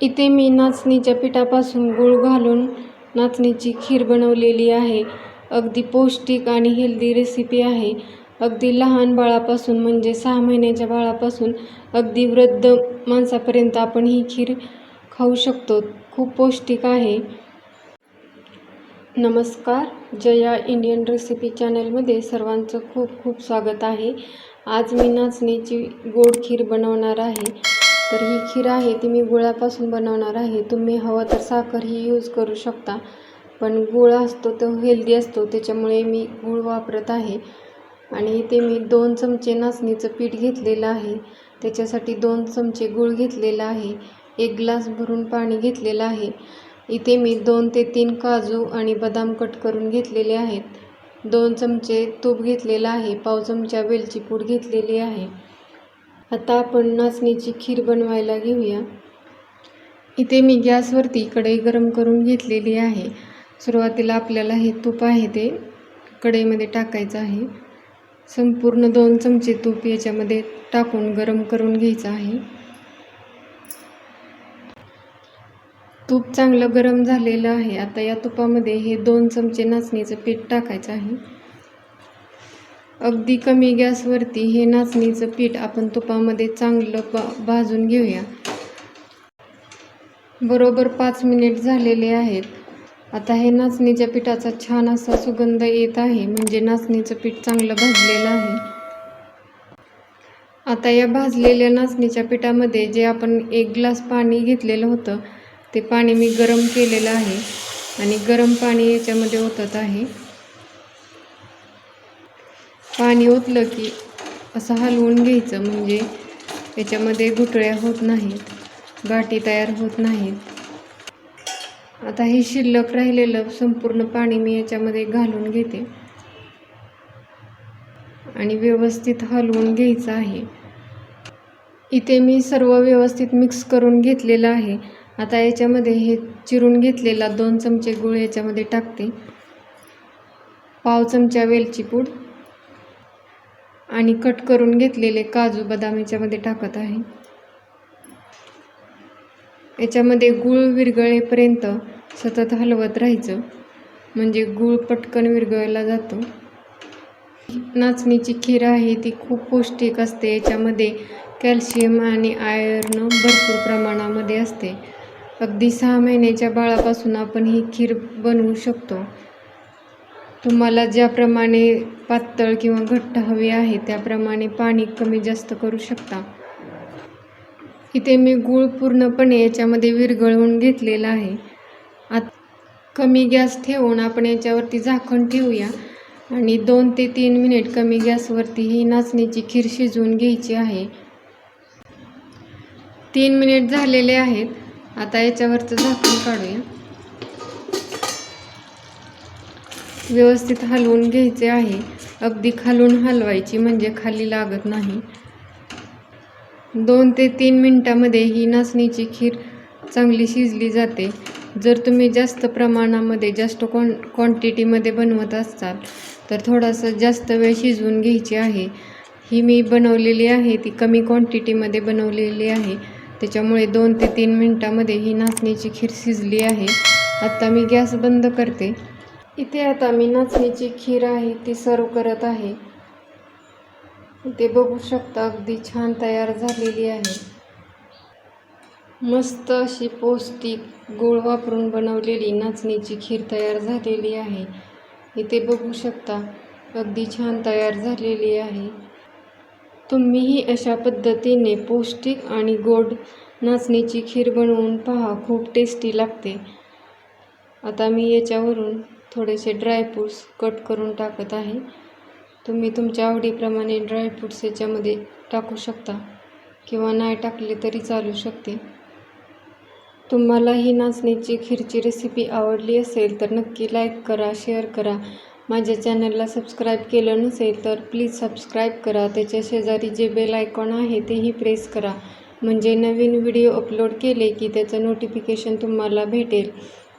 इथे मी नाचणीच्या पिठापासून गूळ घालून नाचणीची खीर बनवलेली आहे. अगदी पौष्टिक आणि हेल्दी रेसिपी आहे. अगदी लहान बाळापासून म्हणजे सहा महिन्याच्या बाळापासून अगदी वृद्ध माणसापर्यंत आपण ही खीर खाऊ शकतो. खूप पौष्टिक आहे. नमस्कार. जया इंडियन रेसिपी चॅनलमध्ये सर्वांचं खूप खूप स्वागत आहे. आज मी नाचणीची गोड खीर बनवणार आहे. तर ही खीर आहे ती मी गुळापासून बनवणार आहे. तुम्ही हवं तर साखर ही यूज करू शकता. पण गुळ असतो तो हेल्दी असतो त्याच्यामुळे मी गूळ वापरत आहे. आणि इथे मी दोन चमचे नाचणीचं पीठ घेतलेलं आहे. त्याच्यासाठी दोन चमचे गूळ घेतलेला आहे. एक ग्लास भरून पाणी घेतलेलं आहे. इथे मी दोन ते तीन काजू आणि बदाम कट करून घेतलेले आहेत. दोन चमचे तूप घेतलेलं आहे. पाव चमचा वेलची पूड घेतलेली आहे. आता आपण नाचणीची खीर बनवायला घेऊया. इथे मी गॅसवरती कढई गरम करून घेतलेली आहे. सुरुवातीला आपल्याला हे तूप आहे ते कढईमध्ये टाकायचं आहे. संपूर्ण दोन चमचे तूप याच्यामध्ये टाकून गरम करून घ्यायचं आहे. तूप चांगलं गरम झालेलं आहे. आता या तुपामध्ये हे दोन चमचे नाचणीचं पीठ टाकायचं आहे. अगदी कमी गॅसवरती हे नाचणीचं पीठ आपण तुपामध्ये चांगलं बा भाजून घेऊया. बरोबर पाच मिनिट झालेले आहेत. आता हे नाचणीच्या पिठाचा छान असा सुगंध येत आहे म्हणजे नाचणीचं पीठ चांगलं भाजलेलं आहे. आता या भाजलेल्या नाचणीच्या पिठामध्ये जे आपण एक ग्लास पाणी घेतलेलं होतं ते पाणी मी गरम केलेलं आहे आणि गरम पाणी याच्यामध्ये ओतत आहे. पाणी ओतलं की असं हलवून घ्यायचं. म्हणजे याच्यामध्ये घुटळ्या होत नाहीत गाठी तयार होत नाहीत. आता हे शिल्लक राहिलेलं संपूर्ण पाणी मी याच्यामध्ये घालून घेते. आणि व्यवस्थित हलवून घ्यायचं आहे. इथे मी सर्व व्यवस्थित मिक्स करून घेतलेलं आहे. आता याच्यामध्ये हे चिरून घेतलेला दोन चमचे गूळ याच्यामध्ये टाकते. पाव चमचा वेलची पूड आणि कट करून घेतलेले काजू बदाम याच्यामध्ये टाकत आहे. याच्यामध्ये गूळ विरघळेपर्यंत सतत हलवत राहायचं. म्हणजे गूळ पटकन विरघळला जातो. नाचणीची खीर आहे ती खूप पौष्टिक असते. याच्यामध्ये कॅल्शियम आणि आयर्न भरपूर प्रमाणामध्ये असते. अगदी सहा महिन्याच्या बाळापासून आपण ही खीर बनवू शकतो. तुम्हाला ज्याप्रमाणे पातळ किंवा घट्ट हवी आहे त्याप्रमाणे पाणी कमी जास्त करू शकता. इथे मी गूळ पूर्णपणे याच्यामध्ये विरघळवून घेतलेला आहे. आत कमी गॅस ठेवून आपण याच्यावरती झाकण ठेवूया आणि दोन ते तीन मिनिट कमी गॅसवरती ही नाचणीची खीर शिजवून घ्यायची आहे. तीन मिनिट झालेले आहेत. आता याच्यावरचं झाकण काढूया. व्यवस्थित हलवून घ्यायचे आहे. अगदी खालून हलवायची म्हणजे खाली लागत नाही. दोन ते तीन मिनटामध्ये ही नाचणीची खीर चांगली शिजली जाते. जर तुम्ही जास्त प्रमाणामध्ये जास्त क्वां क्वांटिटीमध्ये बनवत असाल तर थोडासा जास्त वेळ शिजवून घ्यायची आहे. ही मी बनवलेली आहे ती कमी क्वांटिटीमध्ये बनवलेली आहे. त्याच्यामुळे दोन ते तीन मिनटामध्ये ही नाचणीची खीर शिजली आहे. आत्ता मी गॅस बंद करते. इथे आता मी नाचणीची खीर आहे ती सर्व करत आहे. इथे बघू शकता अगदी छान तयार झालेली आहे. मस्त अशी पौष्टिक गूळ वापरून बनवलेली नाचणीची खीर तयार झालेली आहे. इथे बघू शकता अगदी छान तयार झालेली आहे. तुम्हीही अशा पद्धतीने पौष्टिक आणि गोड नाचणीची खीर बनवून पहा खूप टेस्टी लागते. आता मी याच्यावरून थोडेसे ड्रायफ्रूट्स कट करून टाकत आहे. तुम्ही तुमच्या आवडीप्रमाणे ड्रायफ्रूट्स याच्यामध्ये टाकू शकता किंवा नाही टाकले तरी चालू शकते. तुम्हाला ही नाचणीची खीरची रेसिपी आवडली असेल तर नक्की लाईक करा शेअर करा. माझ्या चॅनलला सबस्क्राईब केलं नसेल तर प्लीज सबस्क्राईब करा. त्याच्या शेजारी जे बेल आयकॉन आहे तेही प्रेस करा. म्हणजे नवीन व्हिडिओ अपलोड केले की त्याचं नोटिफिकेशन तुम्हाला भेटेल.